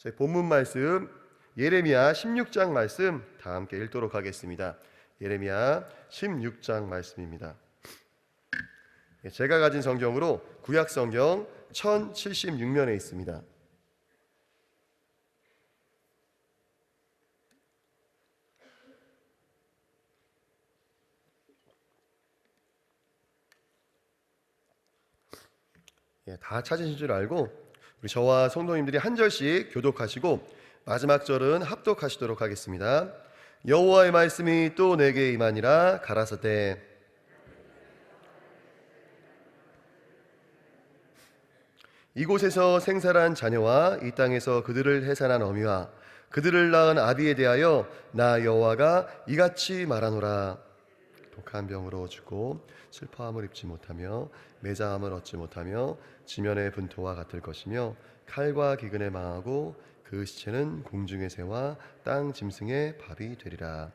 저희 본문 말씀 예레미야 16장 말씀 다 함께 읽도록 하겠습니다. 예레미야 16장 말씀입니다. 예, 제가 가진 성경으로 구약 성경 1076면에 있습니다. 예, 다 찾으신 줄 알고 우리 저와 성도님들이 한 절씩 교독하시고 마지막 절은 합독하시도록 하겠습니다. 여호와의 말씀이 또 내게 임하니라 가라사대 이곳에서 생살한 자녀와 이 땅에서 그들을 해산한 어미와 그들을 낳은 아비에 대하여 나 여호와가 이같이 말하노라 독한 병으로 죽고 슬퍼함을 입지 못하며 매자함을 얻지 못하며 지면의 분토와 같을 것이며 칼과 기근에 망하고 그 시체는 공중의 새와 땅 짐승의 밥이 되리라.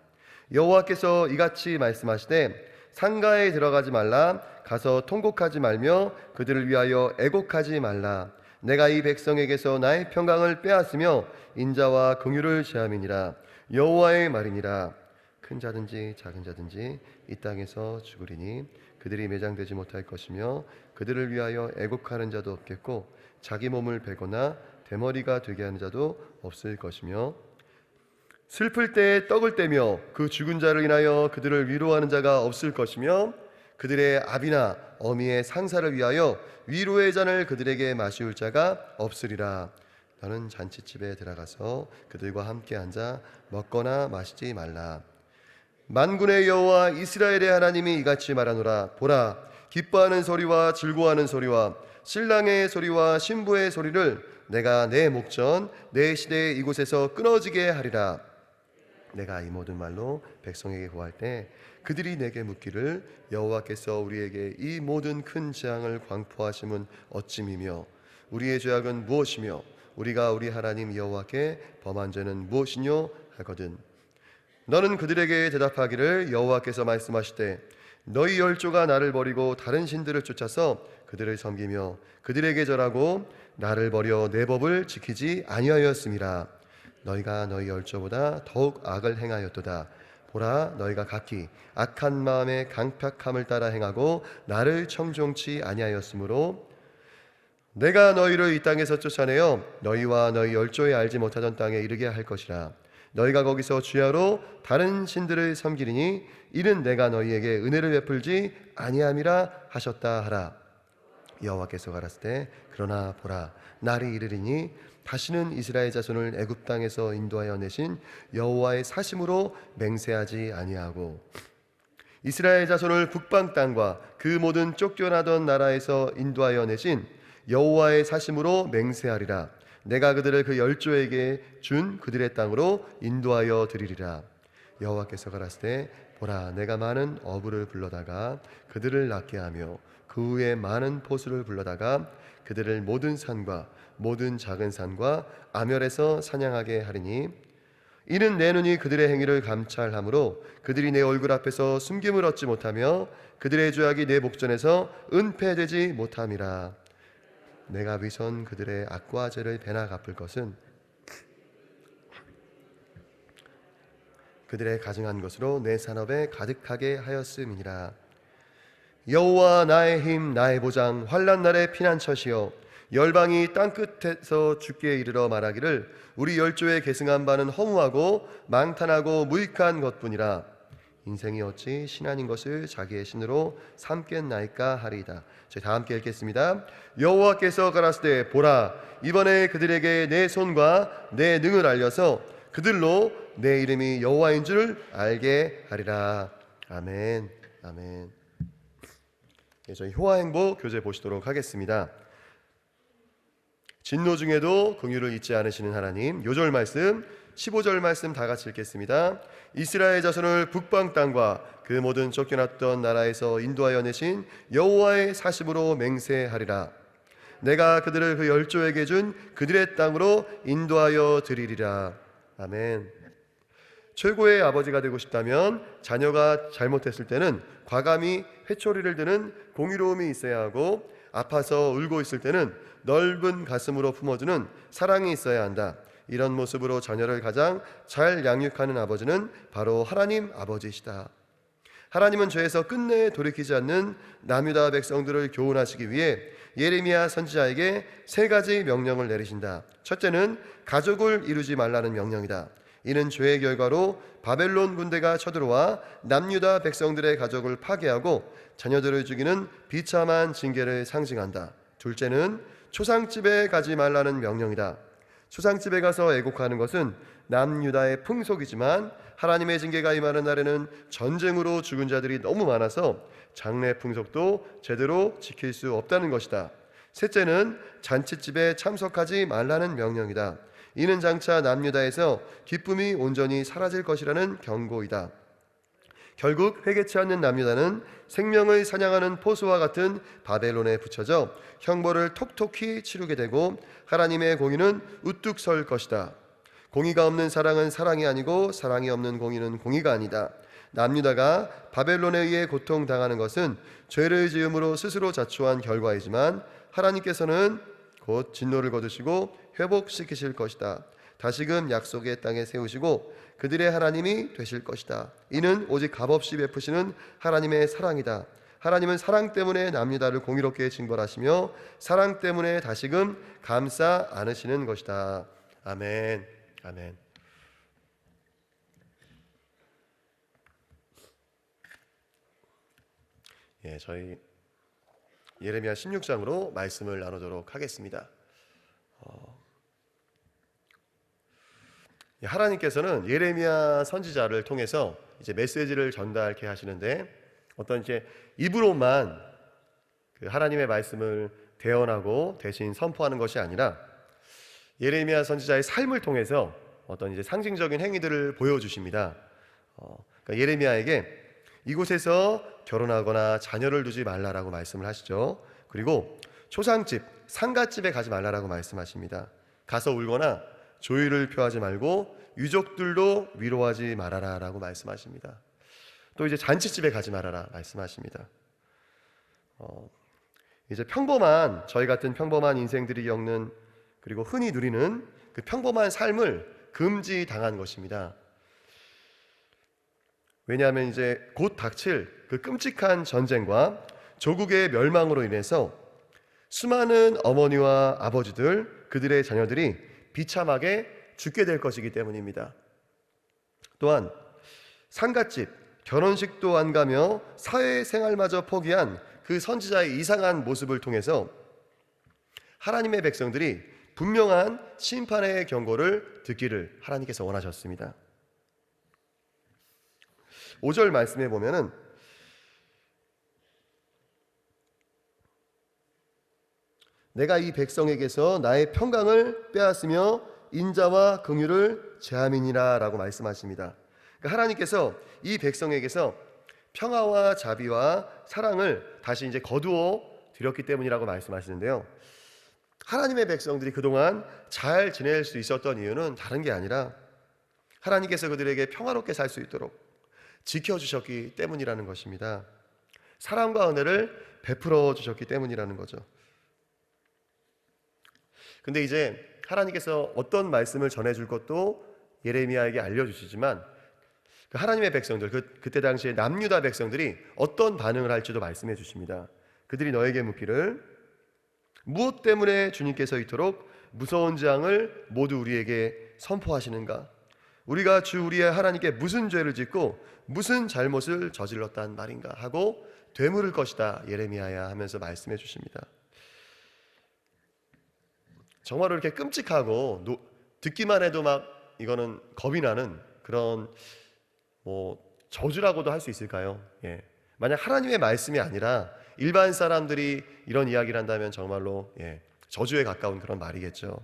여호와께서 이같이 말씀하시되 상가에 들어가지 말라. 가서 통곡하지 말며 그들을 위하여 애곡하지 말라. 내가 이 백성에게서 나의 평강을 빼앗으며 인자와 긍휼을 제함이니라. 여호와의 말이니라 큰 자든지 작은 자든지 이 땅에서 죽으리니 그들이 매장되지 못할 것이며 그들을 위하여 애곡하는 자도 없겠고 자기 몸을 베거나 대머리가 되게 하는 자도 없을 것이며 슬플 때 떡을 떼며 그 죽은 자를 인하여 그들을 위로하는 자가 없을 것이며 그들의 아비나 어미의 상사를 위하여 위로의 잔을 그들에게 마시울 자가 없으리라. 너는 잔치집에 들어가서 그들과 함께 앉아 먹거나 마시지 말라 만군의 여호와 이스라엘의 하나님이 이같이 말하노라. 보라 기뻐하는 소리와 즐거워하는 소리와 신랑의 소리와 신부의 소리를 내가 내 목전 내 시대 이곳에서 끊어지게 하리라. 내가 이 모든 말로 백성에게 구할 때 그들이 내게 묻기를 여호와께서 우리에게 이 모든 큰 재앙을 광포하심은 어찌미며 우리의 죄악은 무엇이며 우리가 우리 하나님 여호와께 범한 죄는 무엇이뇨? 하거든 너는 그들에게 대답하기를 여호와께서 말씀하시되 너희 열조가 나를 버리고 다른 신들을 쫓아서 그들을 섬기며 그들에게 절하고 나를 버려 내 법을 지키지 아니하였음이라 너희가 너희 열조보다 더욱 악을 행하였도다. 보라 너희가 각기 악한 마음의 강팍함을 따라 행하고 나를 청종치 아니하였으므로 내가 너희를 이 땅에서 쫓아내어 너희와 너희 열조에 알지 못하던 땅에 이르게 할 것이라 너희가 거기서 주야로 다른 신들을 섬기리니 이는 내가 너희에게 은혜를 베풀지 아니함이라 하셨다 하라. 여호와께서 가라사대 그러나 보라 날이 이르리니 다시는 이스라엘 자손을 애굽 땅에서 인도하여 내신 여호와의 사심으로 맹세하지 아니하고 이스라엘 자손을 북방 땅과 그 모든 쫓겨나던 나라에서 인도하여 내신 여호와의 사심으로 맹세하리라 내가 그들을 그 열조에게 준 그들의 땅으로 인도하여 드리리라. 여호와께서 가라사대 보라 내가 많은 어부를 불러다가 그들을 낫게 하며 그 후에 많은 포수를 불러다가 그들을 모든 산과 모든 작은 산과 아멸에서 사냥하게 하리니 이는 내 눈이 그들의 행위를 감찰하므로 그들이 내 얼굴 앞에서 숨김을 얻지 못하며 그들의 죄악이 내 목전에서 은폐되지 못함이라 내가 위선 그들의 악과 죄를 배나 갚을 것은 그들의 가증한 것으로 내 산업에 가득하게 하였음이니라. 여호와 나의 힘 나의 보장 환난 날의 피난처시여 열방이 땅 끝에서 죽게 이르러 말하기를 우리 열조에 계승한 바는 허무하고 망탄하고 무익한 것뿐이라 인생이 어찌 신 아닌 것을 자기의 신으로 삼겠나이까 하리이다. 저희 다 함께 읽겠습니다. 여호와께서 가라사대 보라 이번에 그들에게 내 손과 내 능을 알려서 그들로 내 이름이 여호와인 줄 알게 하리라. 아멘. 아멘. 네, 저희 효화 행보 교재 보시도록 하겠습니다. 진노 중에도 긍휼을 잊지 않으시는 하나님. 요절 말씀 15절 말씀 다 같이 읽겠습니다. 이스라엘 자손을 북방 땅과 그 모든 쫓겨났던 나라에서 인도하여 내신 여호와의 사심으로 맹세하리라. 내가 그들을 그 열조에게 준 그들의 땅으로 인도하여 드리리라. 아멘. 최고의 아버지가 되고 싶다면 자녀가 잘못했을 때는 과감히 회초리를 드는 공의로움이 있어야 하고 아파서 울고 있을 때는 넓은 가슴으로 품어주는 사랑이 있어야 한다. 이런 모습으로 자녀를 가장 잘 양육하는 아버지는 바로 하나님 아버지시다. 하나님은 죄에서 끝내 돌이키지 않는 남유다 백성들을 교훈하시기 위해 예레미야 선지자에게 세 가지 명령을 내리신다. 첫째는 가족을 이루지 말라는 명령이다. 이는 죄의 결과로 바벨론 군대가 쳐들어와 남유다 백성들의 가족을 파괴하고 자녀들을 죽이는 비참한 징계를 상징한다. 둘째는 초상집에 가지 말라는 명령이다. 초상집에 가서 애곡하는 것은 남유다의 풍속이지만 하나님의 징계가 임하는 날에는 전쟁으로 죽은 자들이 너무 많아서 장례 풍속도 제대로 지킬 수 없다는 것이다. 셋째는 잔치집에 참석하지 말라는 명령이다. 이는 장차 남유다에서 기쁨이 온전히 사라질 것이라는 경고이다. 결국 회개치 않는 남유다는 생명을 사냥하는 포수와 같은 바벨론에 붙여져 형벌을 톡톡히 치르게 되고 하나님의 공의는 우뚝 설 것이다. 공의가 없는 사랑은 사랑이 아니고 사랑이 없는 공의는 공의가 아니다. 남유다가 바벨론에 의해 고통당하는 것은 죄를 지음으로 스스로 자초한 결과이지만 하나님께서는 곧 진노를 거두시고 회복시키실 것이다. 다시금 약속의 땅에 세우시고 그들의 하나님이 되실 것이다. 이는 오직 값없이 베푸시는 하나님의 사랑이다. 하나님은 사랑 때문에 남유다를 공의롭게 징벌하시며 사랑 때문에 다시금 감싸 안으시는 것이다. 아멘. 아멘. 예, 저희 예레미야 16장으로 말씀을 나누도록 하겠습니다. 어, 예, 하나님께서는 예레미야 선지자를 통해서 이제 메시지를 전달케 하시는데 어떤 이제 입으로만 그 하나님의 말씀을 대언하고 대신 선포하는 것이 아니라 예레미야 선지자의 삶을 통해서 어떤 이제 상징적인 행위들을 보여주십니다. 어, 그러니까 예레미야에게 이곳에서 결혼하거나 자녀를 두지 말라라고 말씀을 하시죠. 그리고 초상집, 상가집에 가지 말라라고 말씀하십니다. 가서 울거나 조의를 표하지 말고 유족들도 위로하지 말아라 라고 말씀하십니다. 또 이제 잔치집에 가지 말아라 말씀하십니다. 어, 이제 평범한 저희 같은 평범한 인생들이 겪는 그리고 흔히 누리는 그 평범한 삶을 금지당한 것입니다. 왜냐하면 이제 곧 닥칠 그 끔찍한 전쟁과 조국의 멸망으로 인해서 수많은 어머니와 아버지들, 그들의 자녀들이 비참하게 죽게 될 것이기 때문입니다. 또한 상갓집, 결혼식도 안 가며 사회생활마저 포기한 그 선지자의 이상한 모습을 통해서 하나님의 백성들이 분명한 심판의 경고를 듣기를 하나님께서 원하셨습니다. 5절 말씀에 보면은 내가 이 백성에게서 나의 평강을 빼앗으며 인자와 긍휼을 제함이니라라고 말씀하십니다. 그러니까 하나님께서 이 백성에게서 평화와 자비와 사랑을 다시 이제 거두어 드렸기 때문이라고 말씀하시는데요. 하나님의 백성들이 그동안 잘 지낼 수 있었던 이유는 다른 게 아니라 하나님께서 그들에게 평화롭게 살 수 있도록 지켜주셨기 때문이라는 것입니다. 사랑과 은혜를 베풀어 주셨기 때문이라는 거죠. 근데 이제 하나님께서 어떤 말씀을 전해줄 것도 예레미야에게 알려주시지만 그 하나님의 백성들, 그, 그때 당시에 남유다 백성들이 어떤 반응을 할지도 말씀해 주십니다. 그들이 너에게 묻기를 무엇 때문에 주님께서 이토록 무서운 재앙을 모두 우리에게 선포하시는가? 우리가 주 우리의 하나님께 무슨 죄를 짓고 무슨 잘못을 저질렀단 말인가 하고 되물을 것이다 예레미야야 하면서 말씀해 주십니다. 정말로 이렇게 끔찍하고 노, 듣기만 해도 막 이거는 겁이 나는 그런 뭐 저주라고도 할 수 있을까요? 예. 만약 하나님의 말씀이 아니라 일반 사람들이 이런 이야기를 한다면 정말로 예, 저주에 가까운 그런 말이겠죠.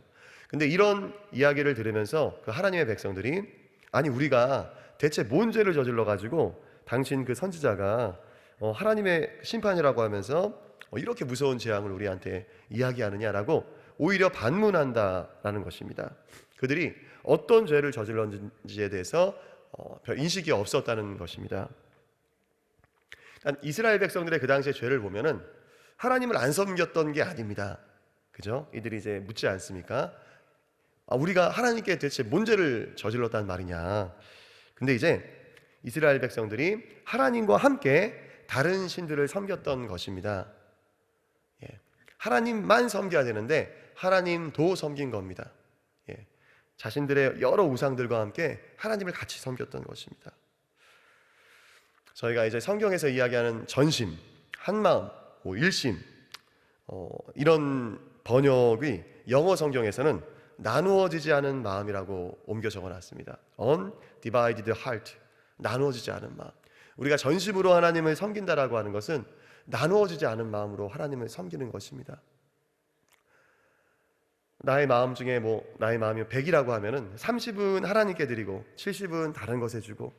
근데 이런 이야기를 들으면서 그 하나님의 백성들이 아니 우리가 대체 뭔 죄를 저질러 가지고 당신 그 선지자가 어, 하나님의 심판이라고 하면서 어, 이렇게 무서운 재앙을 우리한테 이야기하느냐라고 오히려 반문한다라는 것입니다. 그들이 어떤 죄를 저질렀는지에 대해서 어, 별 인식이 없었다는 것입니다. 이스라엘 백성들의 그 당시의 죄를 보면은 하나님을 안 섬겼던 게 아닙니다. 그죠? 이들이 이제 묻지 않습니까? 아, 우리가 하나님께 대체 뭔 죄를 저질렀단 말이냐. 근데 이제 이스라엘 백성들이 하나님과 함께 다른 신들을 섬겼던 것입니다. 예. 하나님만 섬겨야 되는데 하나님도 섬긴 겁니다. 예. 자신들의 여러 우상들과 함께 하나님을 같이 섬겼던 것입니다. 저희가 이제 성경에서 이야기하는 전심, 한마음, 뭐 일심 어, 이런 번역이 영어 성경에서는 나누어지지 않은 마음이라고 옮겨 적어놨습니다. Undivided heart, 나누어지지 않은 마음. 우리가 전심으로 하나님을 섬긴다라고 하는 것은 나누어지지 않은 마음으로 하나님을 섬기는 것입니다. 나의 마음 중에 뭐 나의 마음이 100이라고 하면은 30은 하나님께 드리고 70은 다른 것에 주고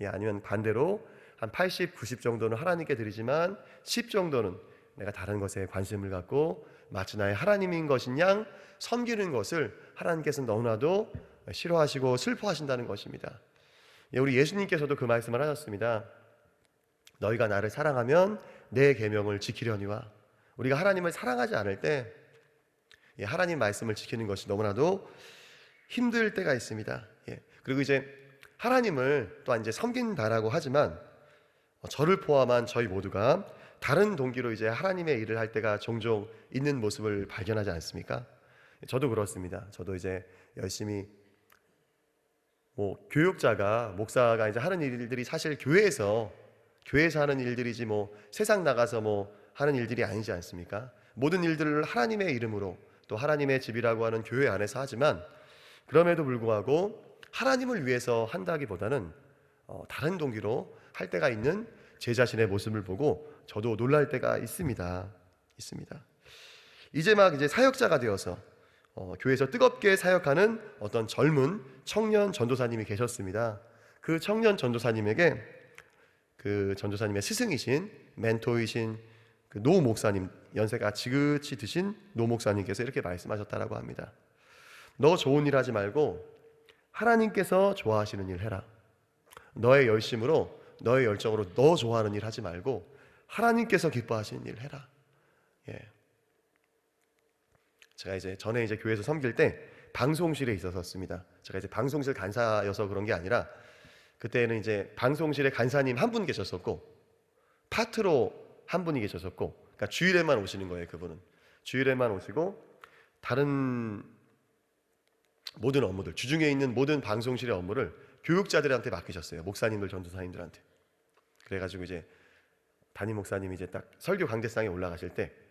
예, 아니면 반대로 한 80, 90 정도는 하나님께 드리지만 10 정도는 내가 다른 것에 관심을 갖고 마치 나의 하나님인 것인 양 섬기는 것을 하나님께서 너무나도 싫어하시고 슬퍼하신다는 것입니다. 예, 우리 예수님께서도 그 말씀을 하셨습니다. 너희가 나를 사랑하면 내 계명을 지키려니와 우리가 하나님을 사랑하지 않을 때 예, 하나님 말씀을 지키는 것이 너무나도 힘들 때가 있습니다. 예, 그리고 이제 하나님을 또한 이제 섬긴다라고 하지만 어, 저를 포함한 저희 모두가 다른 동기로 이제 하나님의 일을 할 때가 종종 있는 모습을 발견하지 않습니까? 저도 그렇습니다. 저도 이제 열심히 뭐 교육자가 목사가 이제 하는 일들이 사실 교회에서 교회에서 하는 일들이지 뭐 세상 나가서 뭐 하는 일들이 아니지 않습니까? 모든 일들을 하나님의 이름으로 또 하나님의 집이라고 하는 교회 안에서 하지만 그럼에도 불구하고 하나님을 위해서 한다기보다는 어, 다른 동기로 할 때가 있는 제 자신의 모습을 보고 저도 놀랄 때가 있습니다. 있습니다. 이제 막 이제 사역자가 되어서 어, 교회에서 뜨겁게 사역하는 어떤 젊은 청년 전도사님이 계셨습니다. 그 청년 전도사님에게 그 전도사님의 스승이신 멘토이신 그 노 목사님 연세가 지긋이 드신 노 목사님께서 이렇게 말씀하셨다라고 합니다. 너 좋은 일 하지 말고 하나님께서 좋아하시는 일 해라. 너의 열심으로 너의 열정으로 너 좋아하는 일 하지 말고 하나님께서 기뻐하시는 일 해라. 예. 제가 이제 전에 이제 교회에서 섬길 때 방송실에 있었습니다. 제가 이제 방송실 간사여서 그런 게 아니라 그때는 이제 방송실에 간사님 한 분 계셨었고 파트로 한 분이 계셨었고 그러니까 주일에만 오시는 거예요, 그분은. 주일에만 오시고 다른 모든 업무들, 주중에 있는 모든 방송실의 업무를 교육자들한테 맡기셨어요. 목사님들, 전도사님들한테. 그래가지고 이제 담임 목사님이 이제 딱 설교 강대상에 올라가실 때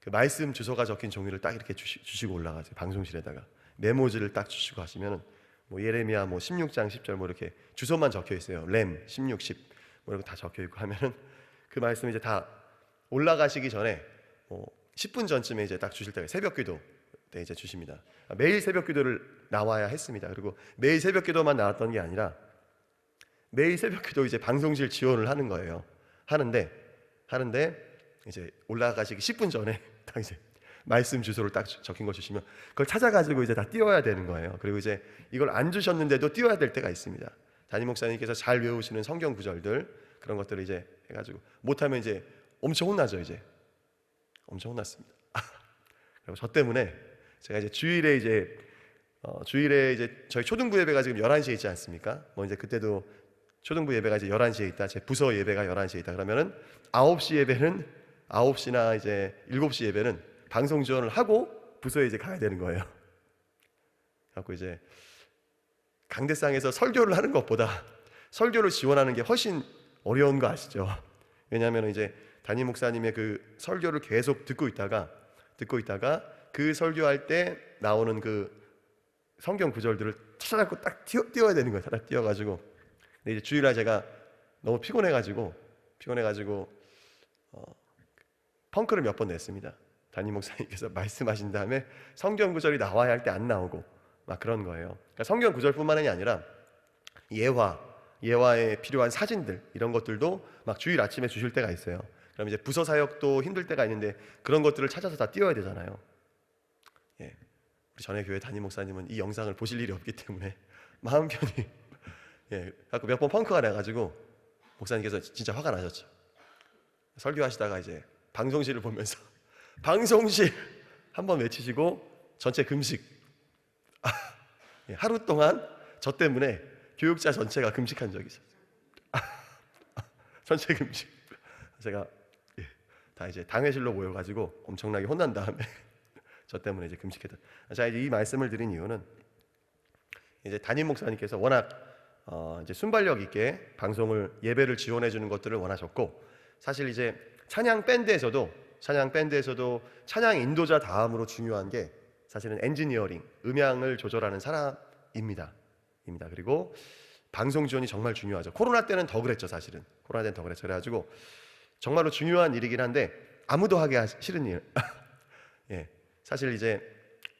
그 말씀 주소가 적힌 종이를 딱 이렇게 주시, 주시고 올라가세요. 방송실에다가 메모지를 딱 주시고 하시면은 뭐 예레미야 뭐 16장 10절 뭐 이렇게 주소만 적혀 있어요. 램 16, 10뭐 이런 거다 적혀 있고 하면은 그 말씀 이제 다 올라가시기 전에 뭐 10분 전쯤에 이제 딱 주실 때가 새벽 기도 때 이제 주십니다. 매일 새벽 기도를 나와야 했습니다. 그리고 매일 새벽 기도만 나왔던 게 아니라 매일 새벽 기도 이제 방송실 지원을 하는 거예요. 하는데 하는데 이제 올라가시기 10분 전에 딱 이제 말씀 주소를 딱 적힌 거 주시면 그걸 찾아가지고 이제 다 띄워야 되는 거예요. 그리고 이제 이걸 안 주셨는데도 띄워야 될 때가 있습니다. 담임 목사님께서 잘 외우시는 성경 구절들 그런 것들을 이제 해가지고 못하면 이제 엄청 혼나죠 이제 엄청 혼났습니다. 그리고 저 때문에 제가 이제 주일에 이제 어, 주일에 이제 저희 초등부 예배가 지금 11시에 있지 않습니까? 뭐 이제 그때도 초등부 예배가 이제 11시에 있다. 제 부서 예배가 11시에 있다. 그러면은 9시 예배는 9시나 이제 7시 예배는 방송 지원을 하고 부서에 이제 가야 되는 거예요. 갖고 이제 강대상에서 설교를 하는 것보다 설교를 지원하는 게 훨씬 어려운 거 아시죠? 왜냐하면 이제 담임 목사님의 그 설교를 계속 듣고 있다가 듣고 있다가 그 설교할 때 나오는 그 성경 구절들을 찾아갖고 딱 띄워, 띄워야 되는 거예요. 딱 띄워가지고 근데 이제 주일날 제가 너무 피곤해가지고 피곤해가지고 어, 펑크를 몇 번 냈습니다. 담임 목사님께서 말씀하신 다음에 성경 구절이 나와야 할 때 안 나오고 막 그런 거예요. 그러니까 성경 구절뿐만이 아니라 예화, 예화에 필요한 사진들 이런 것들도 막 주일 아침에 주실 때가 있어요. 그럼 이제 부서 사역도 힘들 때가 있는데 그런 것들을 찾아서 다 띄워야 되잖아요. 예, 우리 전에 교회 담임 목사님은 이 영상을 보실 일이 없기 때문에 마음 편히 예, 갖고 몇번 펑크가 나 가지고 목사님께서 진짜 화가 나셨죠. 설교하시다가 이제 방송실을 보면서 방송실 한번 외치시고 전체 금식 예, 하루 동안 저 때문에 교육자 전체가 금식한 적이 있어요. 전체 금식. 제가 예, 다 이제 당회실로 모여가지고 엄청나게 혼난 다음에 저 때문에 이제 금식했다. 자 이제 이 말씀을 드린 이유는 이제 담임 목사님께서 워낙 어, 이제 순발력 있게 방송을 예배를 지원해 주는 것들을 원하셨고 사실 이제 찬양 밴드에서도 찬양 밴드에서도 찬양 인도자 다음으로 중요한 게 사실은 엔지니어링 음향을 조절하는 사람입니다. 입니다. 그리고 방송 지원이 정말 중요하죠. 코로나 때는 더 그랬죠, 사실은. 코로나 때는 더 그랬죠. 그래가지고 정말로 중요한 일이긴 한데 아무도 하기 싫은 일. 예, 사실 이제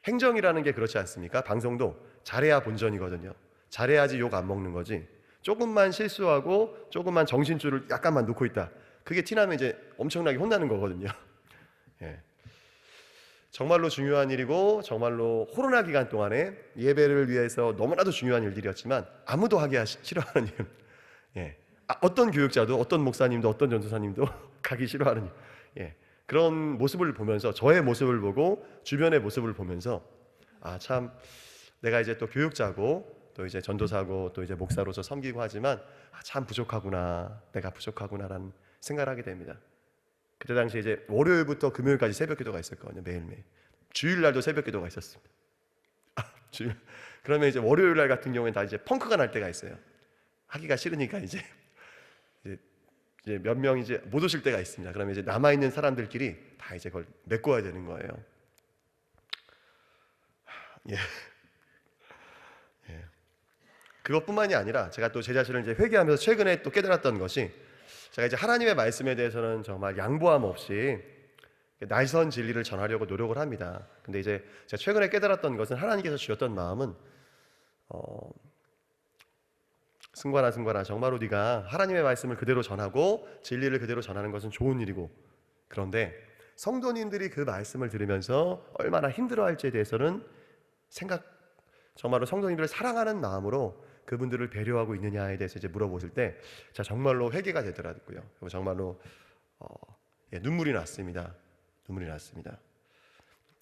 행정이라는 게 그렇지 않습니까? 방송도 잘해야 본전이거든요. 잘해야지 욕 안 먹는 거지. 조금만 실수하고 조금만 정신줄을 약간만 놓고 있다. 그게 티나면 이제 엄청나게 혼나는 거거든요. 예. 정말로 중요한 일이고 정말로 코로나 기간 동안에 예배를 위해서 너무나도 중요한 일들이었지만 아무도 하기 싫어하는 일. 예. 아, 어떤 교육자도 어떤 목사님도 어떤 전도사님도 가기 싫어하는 일. 예. 그런 모습을 보면서 저의 모습을 보고 주변의 모습을 보면서 아 참 내가 이제 또 교육자고 또 이제 전도사고 또 이제 목사로서 섬기고 하지만 아, 참 부족하구나 내가 부족하구나라는 생각을 하게 됩니다. 그때 당시 이제 월요일부터 금요일까지 새벽 기도가 있었거든요 매일매일 주일날도 새벽 기도가 있었습니다. 아, 주일 그러면 이제 월요일 날 같은 경우에는 다 이제 펑크가 날 때가 있어요. 하기가 싫으니까 이제 이제, 이제 몇 명 이제 못 오실 때가 있습니다. 그러면 이제 남아 있는 사람들끼리 다 이제 그걸 메꿔야 되는 거예요. 예. 예. 그것뿐만이 아니라 제가 또 제 자신을 이제 회개하면서 최근에 또 깨달았던 것이 제가 이제 하나님의 말씀에 대해서는 정말 양보함 없이 날선 진리를 전하려고 노력을 합니다. 근데 이제 제가 최근에 깨달았던 것은 하나님께서 주셨던 마음은 어, 승관아 승관아 정말로 네가 하나님의 말씀을 그대로 전하고 진리를 그대로 전하는 것은 좋은 일이고 그런데 성도님들이 그 말씀을 들으면서 얼마나 힘들어할지에 대해서는 생각 정말로 성도님들을 사랑하는 마음으로 그분들을 배려하고 있느냐에 대해서 이제 물어보실 때, 자 정말로 회개가 되더라고요. 정말로 어, 예, 눈물이 났습니다. 눈물이 났습니다.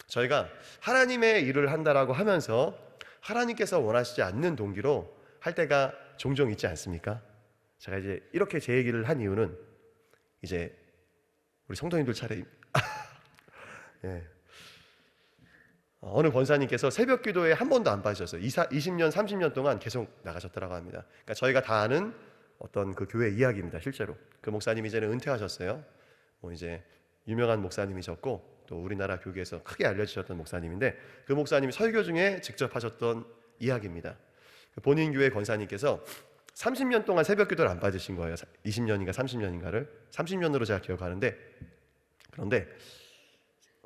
저희가 하나님의 일을 한다라고 하면서 하나님께서 원하시지 않는 동기로 할 때가 종종 있지 않습니까? 제가 이제 이렇게 제 얘기를 한 이유는 이제 우리 성도님들 차례입니다. 예. 어, 어느 권사님께서 새벽 기도에 한 번도 안 빠지셨어요. 20년, 30년 동안 계속 나가셨다고 합니다. 그러니까 저희가 다 아는 어떤 그 교회 이야기입니다. 실제로 그 목사님 이제는 은퇴하셨어요. 뭐 이제 유명한 목사님이셨고 또 우리나라 교계에서 크게 알려지셨던 목사님인데 그 목사님이 설교 중에 직접 하셨던 이야기입니다. 그 본인 교회 권사님께서 30년 동안 새벽 기도를 안 빠지신 거예요. 20년인가 30년인가를 30년으로 제가 기억하는데 그런데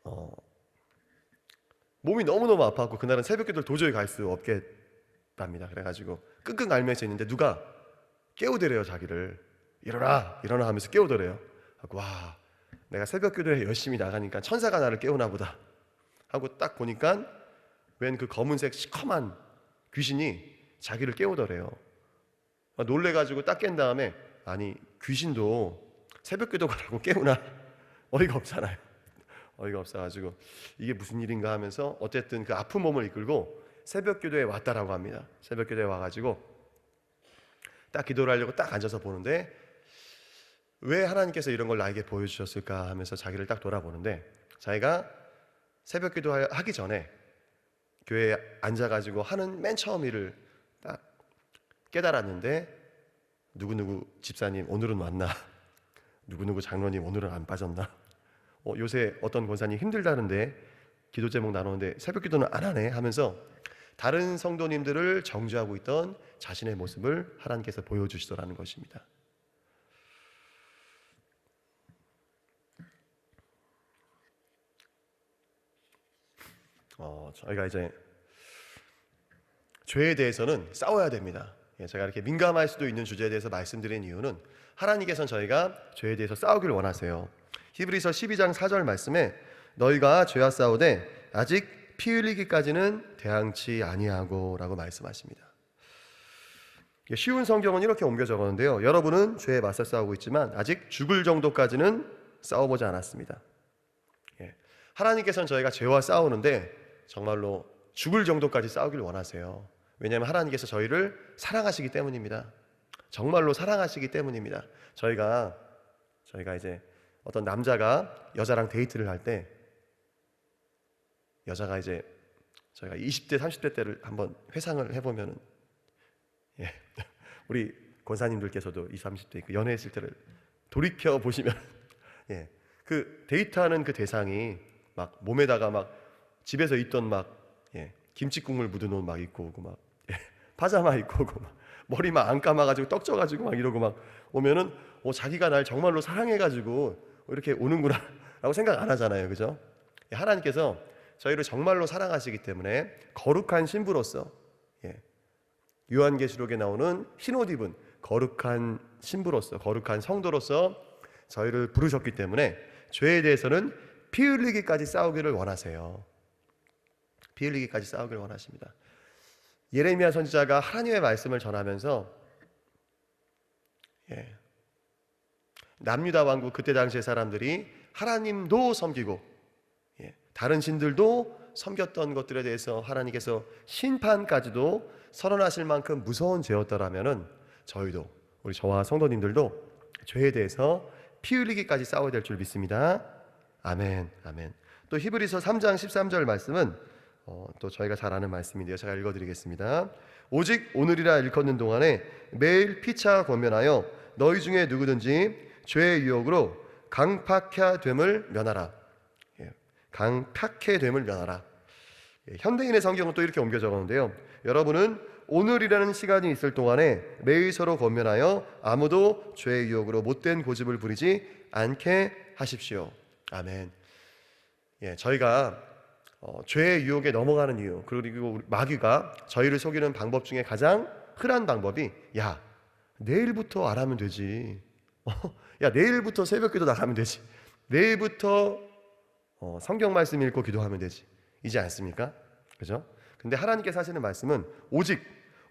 어, 몸이 너무너무 아파갖고 그날은 새벽 기도를 도저히 갈 수 없겠답니다. 그래가지고 끙끙 앓면서 있는데 누가 깨우더래요 자기를 일어나 일어나 하면서 깨우더래요. 와 내가 새벽 기도에 열심히 나가니까 천사가 나를 깨우나 보다 하고 딱 보니까 웬 그 검은색 시커먼 귀신이 자기를 깨우더래요. 아, 놀래가지고 딱 깬 다음에 아니 귀신도 새벽 기도 가라고 깨우나 어이가 없잖아요. 어이가 없어가지고 이게 무슨 일인가 하면서 어쨌든 그 아픈 몸을 이끌고 새벽 기도에 왔다라고 합니다. 새벽 기도에 와가지고 딱 기도를 하려고 딱 앉아서 보는데 왜 하나님께서 이런 걸 나에게 보여주셨을까 하면서 자기를 딱 돌아보는데 자기가 새벽 기도 하기 전에 교회에 앉아가지고 하는 맨 처음 일을 딱 깨달았는데 누구누구 집사님 오늘은 왔나 누구누구 장로님 오늘은 안 빠졌나 어, 요새 어떤 권사님 힘들다는데 기도 제목 나누는데 새벽 기도는 안 하네 하면서 다른 성도님들을 정죄하고 있던 자신의 모습을 하나님께서 보여주시더라는 것입니다. 어, 저희가 이제 죄에 대해서는 싸워야 됩니다. 예, 제가 이렇게 민감할 수도 있는 주제에 대해서 말씀드린 이유는 하나님께서는 저희가 죄에 대해서 싸우길 원하세요. 히브리서 12장 4절 말씀에 너희가 죄와 싸우되 아직 피 흘리기까지는 대항치 아니하고라고 말씀하십니다. 쉬운 성경은 이렇게 옮겨 적었는데요. 여러분은 죄에 맞서 싸우고 있지만 아직 죽을 정도까지는 싸워보지 않았습니다. 예. 하나님께서는 저희가 죄와 싸우는데 정말로 죽을 정도까지 싸우길 원하세요. 왜냐하면 하나님께서 저희를 사랑하시기 때문입니다. 정말로 사랑하시기 때문입니다. 저희가 저희가 이제 어떤 남자가 여자랑 데이트를 할 때 여자가 이제 저희가 20대 30대 때를 한번 회상을 해보면은 예 우리 권사님들께서도 20, 30대 그 연애했을 때를 돌이켜 보시면 예 그 데이트하는 그 대상이 막 몸에다가 막 집에서 있던 막 예, 김치 국물 묻은 옷 막 입고 오고 막 예, 파자마 입고 오고 막 머리 막안 감아가지고 떡 져가지고 막 이러고 막 오면은 어, 자기가 날 정말로 사랑해가지고 이렇게 오는구나 라고 생각 안 하잖아요, 그죠? 예, 하나님께서 저희를 정말로 사랑하시기 때문에 거룩한 신부로서 예, 요한계시록에 나오는 흰옷 입은 거룩한 신부로서 거룩한 성도로서 저희를 부르셨기 때문에 죄에 대해서는 피 흘리기까지 싸우기를 원하세요. 피 흘리기까지 싸우기를 원하십니다. 예레미야 선지자가 하나님의 말씀을 전하면서 예, 남유다 왕국 그때 당시의 사람들이 하나님도 섬기고 예, 다른 신들도 섬겼던 것들에 대해서 하나님께서 심판까지도 선언하실 만큼 무서운 죄였더라면은 저희도 우리 저와 성도님들도 죄에 대해서 피 흘리기까지 싸워야 될 줄 믿습니다. 아멘, 아멘. 또 히브리서 3장 13절 말씀은 어, 또 저희가 잘 아는 말씀인데요. 제가 읽어드리겠습니다. 오직 오늘이라 일컫는 동안에 매일 피차 권면하여 너희 중에 누구든지 죄의 유혹으로 강팍해 됨을 면하라. 예, 강팍해 됨을 면하라. 예, 현대인의 성경은 또 이렇게 옮겨 적었는데요. 여러분은 오늘이라는 시간이 있을 동안에 매일 서로 권면하여 아무도 죄의 유혹으로 못된 고집을 부리지 않게 하십시오. 아멘. 예, 저희가 어, 죄의 유혹에 넘어가는 이유 그리고 마귀가 저희를 속이는 방법 중에 가장 흔한 방법이 야 내일부터 안 하면 되지. 어, 야 내일부터 새벽 기도 나가면 되지. 내일부터 어, 성경 말씀 읽고 기도하면 되지. 이지 않습니까? 그죠? 근데 하나님께서 하시는 말씀은 오직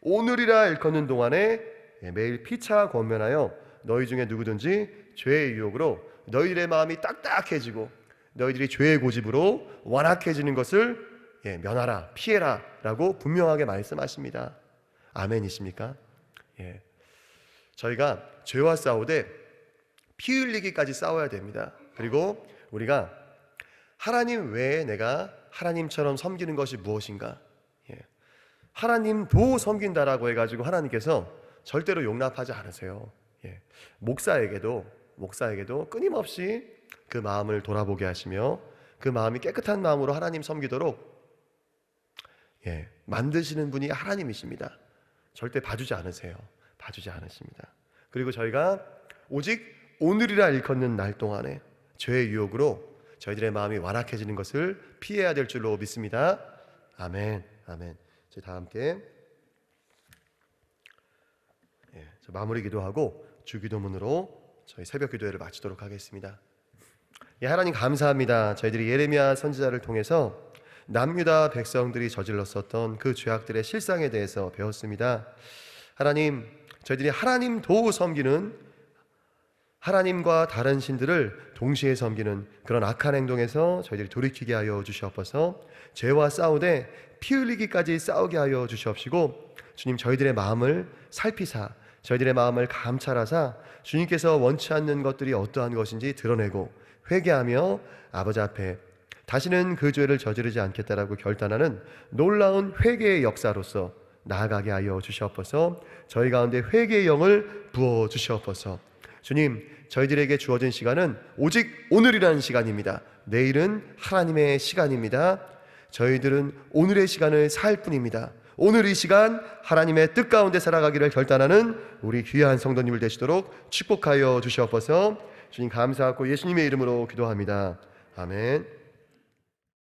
오늘이라 일컫는 동안에 예, 매일 피차 권면하여 너희 중에 누구든지 죄의 유혹으로 너희들의 마음이 딱딱해지고 너희들이 죄의 고집으로 완악해지는 것을 예, 면하라 피해라 라고 분명하게 말씀하십니다. 아멘이십니까? 예. 저희가 죄와 싸우되 피 흘리기까지 싸워야 됩니다. 그리고 우리가 하나님 외에 내가 하나님처럼 섬기는 것이 무엇인가? 예. 하나님도 섬긴다라고 해가지고 하나님께서 절대로 용납하지 않으세요. 예. 목사에게도 목사에게도 끊임없이 그 마음을 돌아보게 하시며 그 마음이 깨끗한 마음으로 하나님 섬기도록 예, 만드시는 분이 하나님이십니다. 절대 봐주지 않으세요. 봐주지 않으십니다. 그리고 저희가 오직 오늘이라 일컫는 날 동안에 죄의 유혹으로 저희들의 마음이 완악해지는 것을 피해야 될 줄로 믿습니다. 아멘, 아멘. 저희 다 함께 예, 마무리 기도하고 주기도문으로 저희 새벽 기도회를 마치도록 하겠습니다. 예, 하나님 감사합니다. 저희들이 예레미야 선지자를 통해서 남유다 백성들이 저질렀었던 그 죄악들의 실상에 대해서 배웠습니다. 하나님, 저희들이 하나님 도 섬기는 하나님과 다른 신들을 동시에 섬기는 그런 악한 행동에서 저희들이 돌이키게 하여 주시옵소서. 죄와 싸우되 피 흘리기까지 싸우게 하여 주시옵시고 주님 저희들의 마음을 살피사 저희들의 마음을 감찰하사 주님께서 원치 않는 것들이 어떠한 것인지 드러내고 회개하며 아버지 앞에 다시는 그 죄를 저지르지 않겠다라고 결단하는 놀라운 회개의 역사로서 나아가게 하여 주시옵소서. 저희 가운데 회개의 영을 부어 주시옵소서. 주님, 저희들에게 주어진 시간은 오직 오늘이라는 시간입니다. 내일은 하나님의 시간입니다. 저희들은 오늘의 시간을 살 뿐입니다. 오늘 이 시간 하나님의 뜻 가운데 살아가기를 결단하는 우리 귀한 성도님을 되시도록 축복하여 주시옵소서. 주님 감사하고 예수님의 이름으로 기도합니다. 아멘.